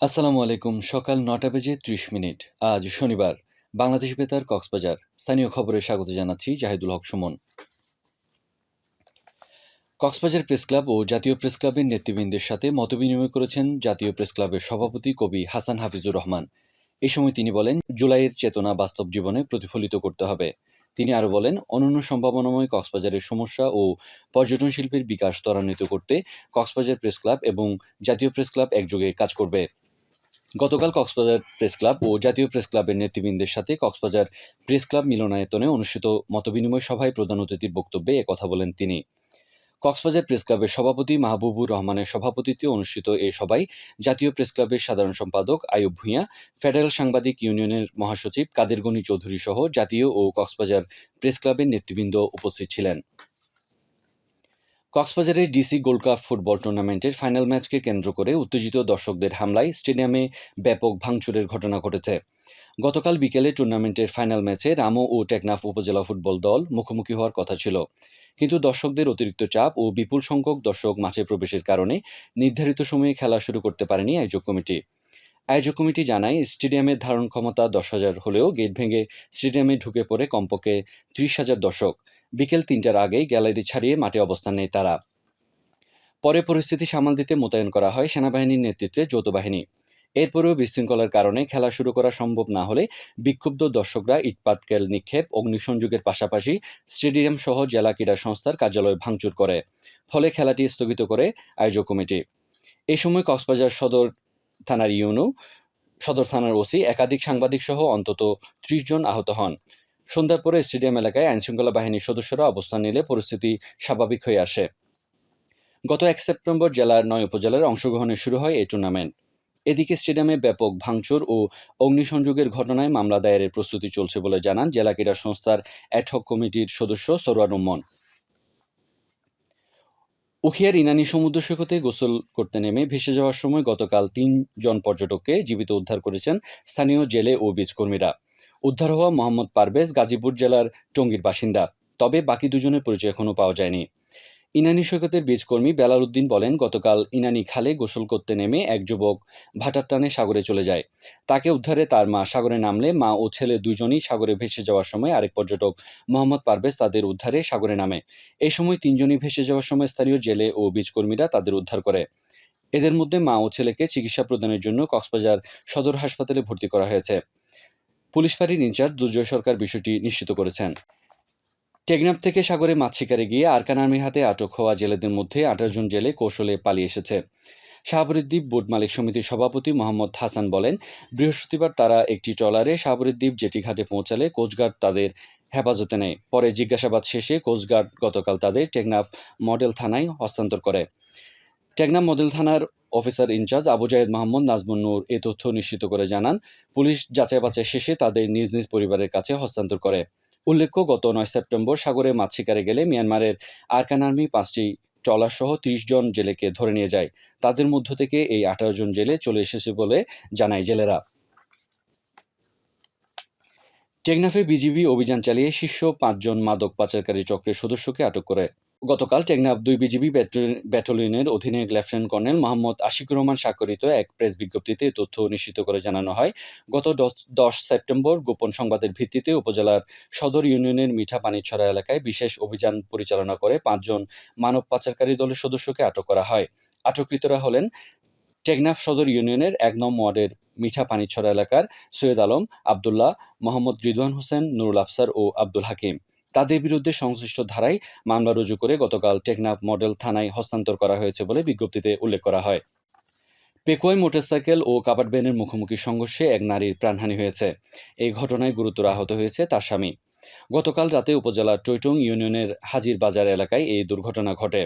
আসসালামু আলাইকুম। সকাল নটা বেজে ত্রিশ মিনিট। আজ শনিবার। বাংলাদেশ বেতার, কক্সবাজার। স্থানীয় খবরে স্বাগত জানাচ্ছি জাহিদুল হক সুমন। কক্সবাজার প্রেস ক্লাব ও জাতীয় প্রেস ক্লাবের নেতৃবৃন্দের সাথে মতবিনিময় করেছেন জাতীয় প্রেস ক্লাবের সভাপতি কবি হাসান হাফিজুর রহমান। এই সময় তিনি বলেন, জুলাইয়ের চেতনা বাস্তব জীবনে প্রতিফলিত করতে হবে। তিনি আরও বলেন, অনন্য সম্ভাবনাময় কক্সবাজারের সমস্যা ও পর্যটন শিল্পের বিকাশ ত্বরান্বিত করতে কক্সবাজার প্রেস ক্লাব এবং জাতীয় প্রেস ক্লাব একযোগে কাজ করবে। গতকাল কক্সবাজার প্রেস ক্লাব ও জাতীয় প্রেস ক্লাবের নেতৃবৃন্দের সাথে কক্সবাজার প্রেস ক্লাব মিলনায়তনে অনুষ্ঠিত মতবিনিময় সভায় প্রধান অতিথির বক্তব্যে কথা বলেন তিনি। কক্সবাজার প্রেস ক্লাবের সভাপতি মাহবুবুর রহমানের সভাপতিত্বে অনুষ্ঠিত এই সভায় জাতীয় প্রেস ক্লাবের সাধারণ সম্পাদক আয়ুব ভূঁইয়া, ফেডারেল সাংবাদিক ইউনিয়নের মহাসচিব কাদের গনি চৌধুরী সহ জাতীয় ও কক্সবাজার প্রেস ক্লাবের নেতৃবৃন্দ উপস্থিত ছিলেন। কক্সবাজারের ডিসি গোল্ড কাপ ফুটবল টুর্নামেন্টের ফাইনাল ম্যাচকে কেন্দ্র করে উত্তেজিত দর্শকদের হামলায় স্টেডিয়ামে ব্যাপক ভাঙচুরের ঘটনা ঘটেছে। গতকাল বিকেলে টুর্নামেন্টের ফাইনাল ম্যাচে রামো ও টেকনাফ উপজেলা ফুটবল দল মুখোমুখি হওয়ার কথা ছিল। কিন্তু দর্শকদের অতিরিক্ত চাপ ও বিপুল সংখ্যক দর্শক মাঠে প্রবেশের কারণে নির্ধারিত সময়ে খেলা শুরু করতে পারেনি আয়োজক কমিটি। আয়োজক কমিটি জানায় স্টেডিয়ামের ধারণ ক্ষমতা দশ হাজার হলেও গেট ভেঙে স্টেডিয়ামে ঢুকে পড়ে কমপক্ষে ত্রিশ হাজার দর্শক। বিকেল তিনটার আগেই গ্যালারি ছাড়িয়ে মাঠে অবস্থান নেয় তারা। পরে পরিস্থিতি সামাল দিতে মোতায়েন করা হয় সেনাবাহিনীর নেতৃত্বে যৌথ বাহিনী। এরপরেও বিশৃঙ্খলার কারণে খেলা শুরু করা সম্ভব না হলে বিক্ষুব্ধ দর্শকরা ইটপাটকেল নিক্ষেপ, অগ্নিসংযোগের পাশাপাশি স্টেডিয়াম সহ জেলা ক্রীড়া সংস্থার কার্যালয় ভাঙচুর করে। ফলে খেলাটি স্থগিত করে আয়োজক কমিটি। এ সময় কক্সবাজার সদর থানার ইউনো, সদর থানার ওসি, একাধিক সাংবাদিক সহ অন্তত ত্রিশ জন আহত হন। সন্ধ্যার পরে স্টেডিয়াম এলাকায় আইনশৃঙ্খলা বাহিনীর সদস্যরা অবস্থান নিলে পরিস্থিতি স্বাভাবিক হয়ে আসে। গত এক সেপ্টেম্বর জেলার নয় উপজেলার অংশগ্রহণে শুরু হয় এই টুর্নামেন্ট। এদিকে স্টেডিয়ামে ব্যাপক ভাঙচুর ও অগ্নিসংযোগের ঘটনায় মামলা দায়েরের প্রস্তুতি চলছে বলে জানান জেলা ক্রীড়া সংস্থার অ্যাডহক কমিটির সদস্য সরোয়ার রহমান। উখিয়ার ইনানি সমুদ্র সৈকতে গোসল করতে নেমে ভেসে যাওয়ার সময় গতকাল তিনজন পর্যটককে জীবিত উদ্ধার করেছেন স্থানীয় জেলে ও বীজকর্মীরা। উদ্ধার হওয়া মোহাম্মদ পারভেজ গাজীপুর জেলার টঙ্গীর বাসিন্দা। তবে বাকি দুজনের পরিচয় এখনও পাওয়া যায়নি। ইনানি সৈকতের বীজকর্মী বেলাল উদ্দিন বলেন, গতকাল ইনানি খালে গোসল করতে নেমে এক যুবক ভাটার টানে সাগরে চলে যায়। তাকে উদ্ধারে তার মা সাগরে নামলে। মা ও ছেলে দুজনই সাগরে ভেসে যাওয়ার সময় আরেক পর্যটক মোহাম্মদ পারভেজ তাদের উদ্ধারে সাগরে নামে। এই সময় তিনজনই ভেসে যাওয়ার সময় স্থানীয় জেলে ও বীজকর্মীরা তাদের উদ্ধার করে। এদের মধ্যে মা ও ছেলেকে চিকিৎসা প্রদানের জন্য কক্সবাজার সদর হাসপাতালে ভর্তি করা হয়েছে। পুলিশ ফাঁড়ির ইনচার্জ দুর্জয় সরকার বিষয়টি নিশ্চিত করেছেন। টেকনাফ থেকে সাগরে মাছ শিকারে গিয়ে আরকান আর্মির হাতে আটক হওয়া জেলেদের মধ্যে আঠারো জন জেলে কৌশলে পালিয়ে এসেছে। শাহবরুদ্দীপ বোট মালিক সমিতির সভাপতি মোহাম্মদ হাসান বলেন, বৃহস্পতিবার তারা একটি ট্রলারে শাহবরুদ্দীপ জেটি ঘাটে পৌঁছালে কোস্টগার্ড তাদের হেফাজতে নেয়। পরে জিজ্ঞাসাবাদ শেষে কোস্টগার্ড গতকাল তাদের টেকনাফ মডেল থানায় হস্তান্তর করে। টেকনাফ মডেল থানার officer in charge Abu Zahed Mahmud Najmun Noor এ তথ্য নিশ্চিত করে জানান, পুলিশ যাচাই বাছাই শেষে তাদের নিজ নিজ পরিবারের কাছে হস্তান্তর করে। উল্লেখ্য গত নয় সেপ্টেম্বর সাগরে মাছ শিকারে গেলে মিয়ানমারের আরকান আর্মি পাঁচটি ট্রলারসহ ত্রিশ জন জেলেকে ধরে নিয়ে যায়। তাদের মধ্য থেকে এই আঠারো জন জেলে চলে এসেছে বলে জানায় জেলেরা। টেকনাফে বিজিবি অভিযান চালিয়ে শীর্ষ পাঁচজন মাদক পাচারকারী চক্রের সদস্যকে আটক করে। গতকাল টেকনাফ দুই বিজিবি ব্যাটালিয়নের অধীনে লেফটেন্যান্ট কর্নেল মোহাম্মদ আশিকুর রহমান স্বাক্ষরিত এক প্রেস বিজ্ঞপ্তিতে তথ্য নিশ্চিত করে জানানো হয়। গত দশ সেপ্টেম্বর গোপন সংবাদের ভিত্তিতে উপজেলার সদর ইউনিয়নের মিঠা পানিছড়া এলাকায় বিশেষ অভিযান পরিচালনা করে পাঁচজন মানব পাচারকারী দলের সদস্যকে আটক করা হয়। আটককৃতরা হলেন টেকনাফ সদর ইউনিয়নের এক নং ওয়ার্ডের মিঠা পানিছড়া এলাকার সৈয়দ আলম, আবদুল্লাহ, মোহাম্মদ রিদওয়ান হোসেন, নুরুল আফসার ও আব্দুল হাকিম। তাদের বিরুদ্ধে সংশ্লিষ্ট ধারায় মামলা রুজু করে গতকাল টেকনাফ মডেল থানায় হস্তান্তর করা হয়েছে বলে বিজ্ঞপ্তিতে উল্লেখ করা হয়। পেকুয়াই মোটরসাইকেল ও কাবাড ভ্যানের মুখোমুখি সংঘর্ষে এক নারীর প্রাণহানি হয়েছে। এই ঘটনায় গুরুতর আহত হয়েছে তার স্বামী। গতকাল রাতে উপজেলার টৈটং ইউনিয়নের হাজির বাজার এলাকায় এই দুর্ঘটনা ঘটে।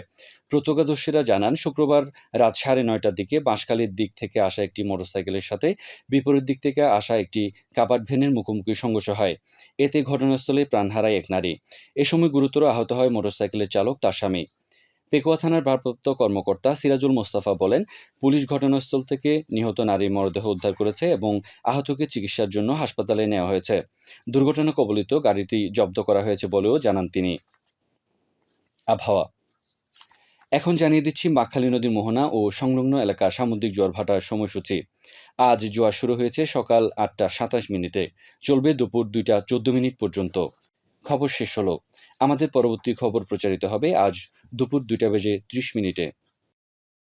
প্রত্যক্ষদর্শীরা জানান, শুক্রবার রাত সাড়ে নয়টার দিকে বাঁশখালীর দিক থেকে আসা একটি মোটরসাইকেলের সাথে বিপরীত দিক থেকে আসা একটি কাপাট ভ্যানের মুখোমুখি সংঘর্ষ হয়। এতে ঘটনাস্থলে প্রাণ হারায় এক নারী। এ সময় গুরুতর আহত হয় মোটরসাইকেলের চালক, তার স্বামী। পেকুয়া থানার ভারপ্রাপ্ত কর্মকর্তা সিরাজুল মোস্তাফা বলেন, পুলিশ ঘটনাস্থল থেকে নিহত নারীর মরদেহ উদ্ধার করেছে এবং আহতকে চিকিৎসার জন্য হাসপাতালে নেওয়া হয়েছে। দুর্ঘটনা কবলিত গাড়িটি জব্দ করা হয়েছে বলেও জানান তিনি। আবহাওয়া। এখন জানিয়ে দিচ্ছি বাকখালী নদীর মোহনা ও সংলগ্ন এলাকা সামুদ্রিক জোয়ার ভাটার সময়সূচি। আজ জোয়ার শুরু হয়েছে সকাল আটটা সাতাশ মিনিটে। চলবে দুপুর দুইটা চোদ্দ মিনিট পর্যন্ত। খবর শেষ হলো। আমাদের পরবর্তী খবর প্রচারিত হবে আজ দুপুর দুইটা বেজে ত্রিশ মিনিটে।